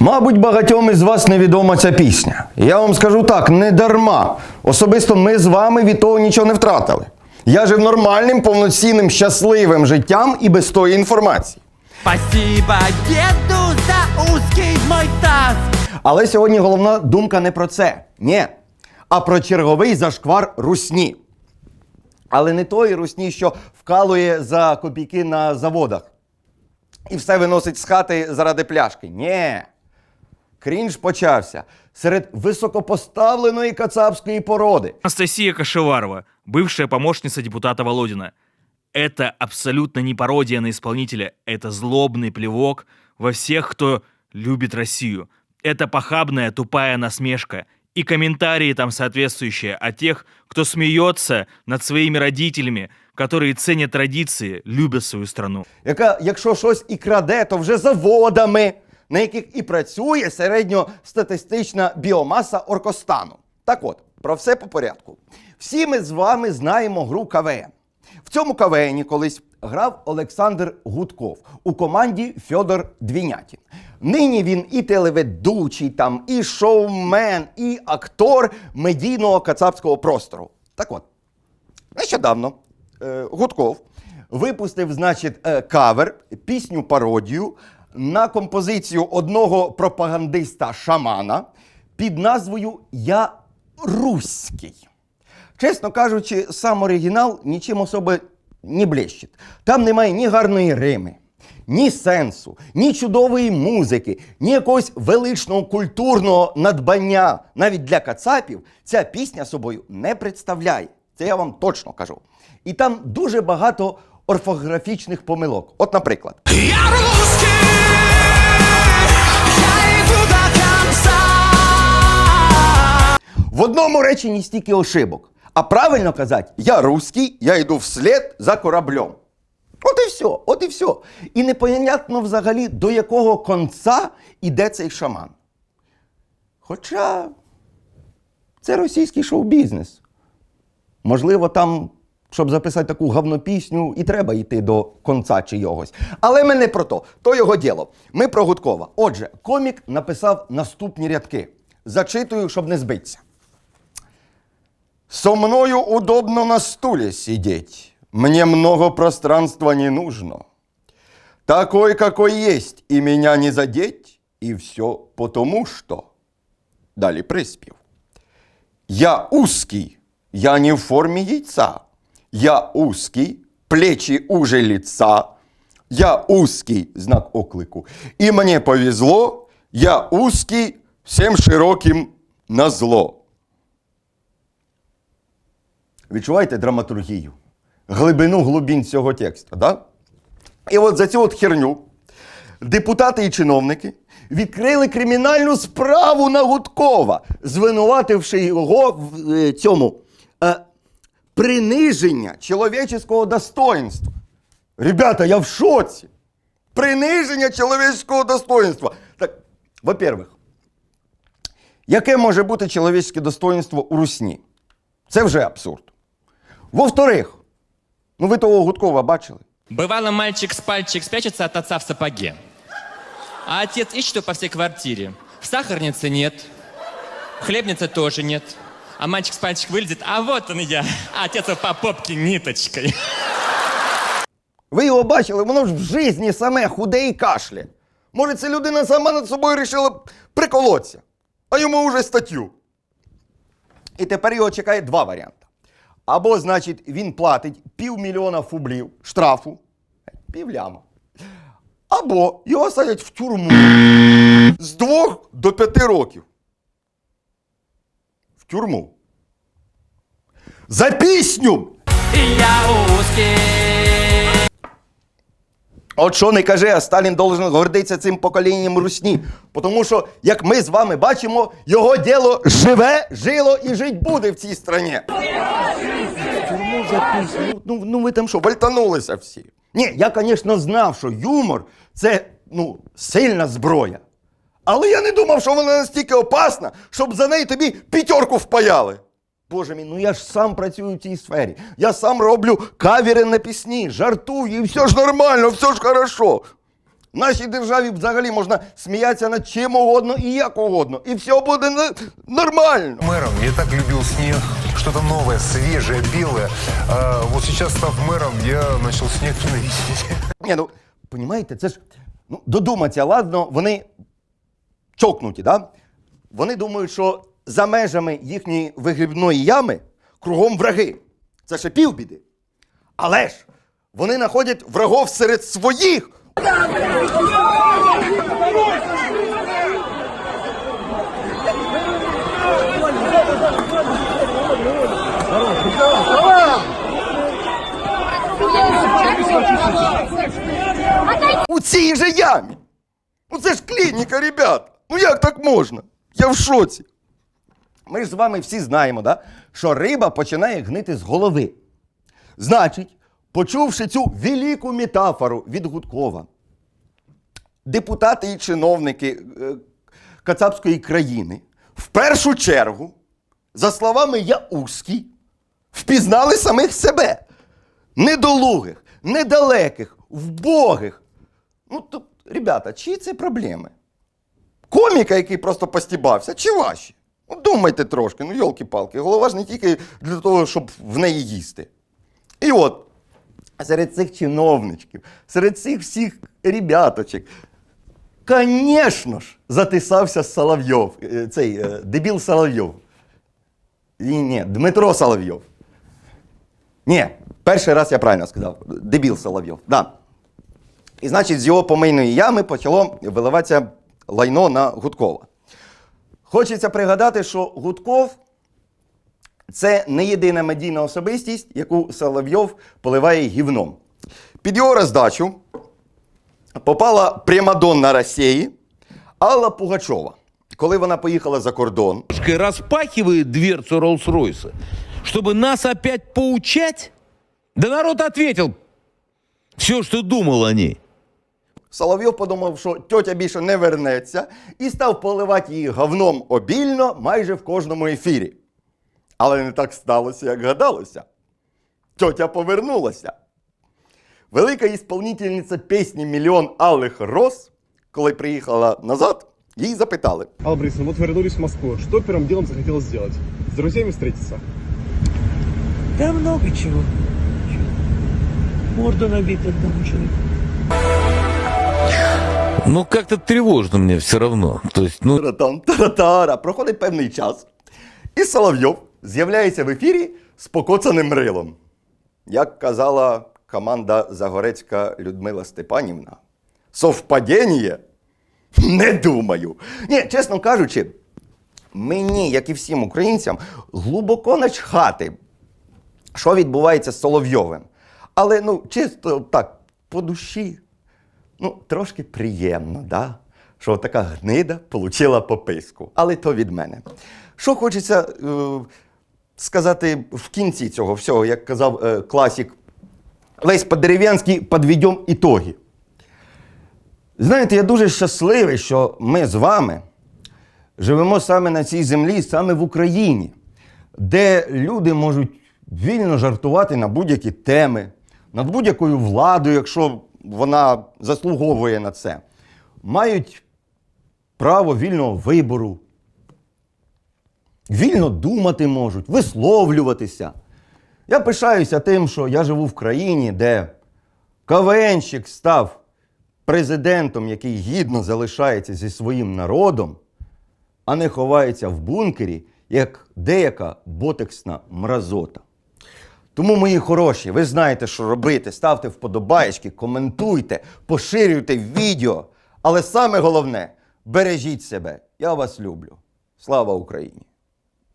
Мабуть, багатьом із вас невідома ця пісня. Я вам скажу так, не дарма. Особисто ми з вами від того нічого не втратили. Я жив нормальним, повноцінним, щасливим життям і без тої інформації. Спасибо деду за узкий мой таз. Але сьогодні головна думка не про це. Ні. А про черговий зашквар русні. Але не тої русні, що вкалує за копійки на заводах і все виносить з хати заради пляшки. Ні. Крінж почався серед високопоставленої кацапської породи. Анастасия Кашеварова, бывшая помощница депутата Володина. Это абсолютно не пародия на исполнителя, это злобный плевок во всех, кто любит Россию. Это похабная тупая насмешка. И комментарии там соответствующие о тех, кто смеется над своими родителями, которые ценят традиции, любят свою страну. яка, якщо щось і краде, то вже заводами, на яких і працює середньостатистична біомаса Оркостану. Так от, про все по порядку. Всі ми з вами знаємо гру КВН. В цьому КВНі колись грав Олександр Гудков у команді Фьодор Двінятін. Нині він і телеведучий, там, і шоумен, і актор медійного кацапського простору. Так от, Нещодавно е, Гудков випустив, значить, е, кавер, пісню пародію на композицію одного пропагандиста шамана під назвою Я Руський. Чесно кажучи, сам оригінал нічим особо не блещить. Там немає ні гарної рими, ні сенсу, ні чудової музики, ні якогось величного культурного надбання. Навіть для кацапів ця пісня собою не представляє. Це я вам точно кажу. І там дуже багато орфографічних помилок. От, наприклад, я в одному реченні стільки ошибок. А правильно казати, я русський, я йду вслед за кораблем. От і все, от і все. І непонятно взагалі, до якого конца іде цей шаман. Хоча це російський шоу-бізнес. Можливо, там, щоб записати таку говнопісню, і треба йти до конца чийогось. Але ми не про то, то його діло. Ми про Гудкова. Отже, комік написав наступні рядки. Зачитую, щоб не збитися. Со мною удобно на стуле сидеть. Мне много пространства не нужно. Такой, какой есть, и меня не задеть, и все потому что. Далі приспів. Я узкий, я не в форме яйца. Я узкий, плечи уже лица. Я узкий, знак оклику. И мне повезло, я узкий, всем широким на зло. Відчуваєте драматургію, глибину глибин цього тексту, да? І от за цю от херню депутати і чиновники відкрили кримінальну справу на Гудкова, звинувативши його в е, цьому е, приниження чоловічого достоинства. Ребята, я в шоці. Приниження чоловічого достоинства. Так, во-первых, яке може бути чоловічське достоинство у русні? Це вже абсурд. Во-вторых, ну ви того Гудкова бачили. Бывало, мальчик с пальчик спрячется от отца в сапоге. А отец ищет его по всей квартире. В сахарнице нет. В хлебнице тоже нет. А мальчик с пальчик вылезет, а вот он я. А отец его по попке ниточкой. Ви його бачили, воно ж в житті саме худе і кашля. Може, ця людина сама над собою вирішила приколотися, а йому вже статтю. І тепер його чекає два варіанти. Або, значить, він платить півмільйона фублів штрафу, півляма. Або його садять в тюрму з двох до п'яти років. В тюрму. За пісню! Я узкий. От що не каже, а Сталін должен гордитися цим поколінням русні. Тому що, як ми з вами бачимо, його діло живе, жило і жить буде в цій страні. За. Ну, ну ви там що, вальтанулися всі. Ні, я, звісно, знав, що юмор це ну, сильна зброя. Але я не думав, що вона настільки опасна, щоб за неї тобі п'ятерку впаяли. Боже мій, ну я ж сам працюю в цій сфері. Я сам роблю кавери на пісні, жартую, і все ж нормально, все ж хорошо. В нашій державі взагалі можна сміятися над чим угодно і як угодно. І все буде нормально. Мэром я так любил снег, что-то новое, свежее, белое. А вот сейчас, став мэром, я начал снег ненавидеть. Ні, ну, понімаєте, це ж ну, додуматься, ладно, вони чокнуті, да? Вони думають, що за межами їхньої вигрібної ями кругом враги. Це ще півбіди. Але ж вони знаходять врагов серед своїх. У цій же ямі. Ну це ж клініка, ребята. Ну як так можна? Я в шоці. Ми ж з вами всі знаємо, да? що риба починає гнити з голови. Значить, почувши цю велику метафору від Гудкова, депутати і чиновники е, Кацапської країни в першу чергу, за словами Яузький, впізнали самих себе. Недолугих, недалеких, вбогих. Ну, то, ребята, чиї це проблеми? Коміка, який просто постібався, чи ваші? Ну, думайте трошки, ну йолки-палки, голова ж не тільки для того, щоб в неї їсти. І от, серед цих чиновничків, серед цих всіх ребяточок, звісно ж, затисався Соловйов, е, цей е, дебіл Соловйов. Ні, ні, Дмитро Соловйов. Ні, перший раз я правильно сказав. Дебіл Соловйов. Да. І значить, з його помийної ями почало виливатися лайно на Гудкова. Хочеться пригадати, що Гудков це не єдина медійна особистість, яку Соловйов поливає гівном. Під його роздачу попала Примадонна Росії Алла Пугачова. Коли вона поїхала за кордон, распахивает дверцу Роллс-Ройса, чтобы нас опять поучать? Да народ ответил все, что думал о ней. Соловйов подумав, що тьотя більше не вернеться, і став поливати її говном обільно майже в кожному ефірі. Але не так сталося, як гадалося. Тьотя повернулася. Велика ісполнительниця пісні Мільйон алих роз, коли приїхала назад, їй запитали: Алла Борисовна, вот вы вернулись в Москву. Что первым делом захотелось сделать? С друзьями встретиться? Да много чего. Морду набить одному человеку. Ну, как-то тревожно мне все. То есть, ну. Проходить певний час. І Соловйов з'являється в ефірі з покоцаним рилом. Як казала команда Загорецька Людмила Степанівна, совпадіння? Не думаю. Ні, чесно кажучи, мені, як і всім українцям, глибоко начхати, що відбувається з Соловйовим. Але ну, чисто так, по душі, ну, трошки приємно, да? що така гнида отримала пописку. Але то від мене. Що хочеться е, сказати в кінці цього всього, як казав е, класик Лесь Подерев'янський, підведемо ітоги. Знаєте, я дуже щасливий, що ми з вами живемо саме на цій землі, саме в Україні, де люди можуть вільно жартувати на будь-які теми, над будь-якою владою, якщо вона заслуговує на це, мають право вільного вибору, вільно думати можуть, висловлюватися. Я пишаюся тим, що я живу в країні, де КВНщик став президентом, який гідно залишається зі своїм народом, а не ховається в бункері, як деяка ботексна мразота. Тому, мої хороші, ви знаєте, що робити. Ставте вподобаєчки, коментуйте, поширюйте відео. Але саме головне бережіть себе. Я вас люблю. Слава Україні!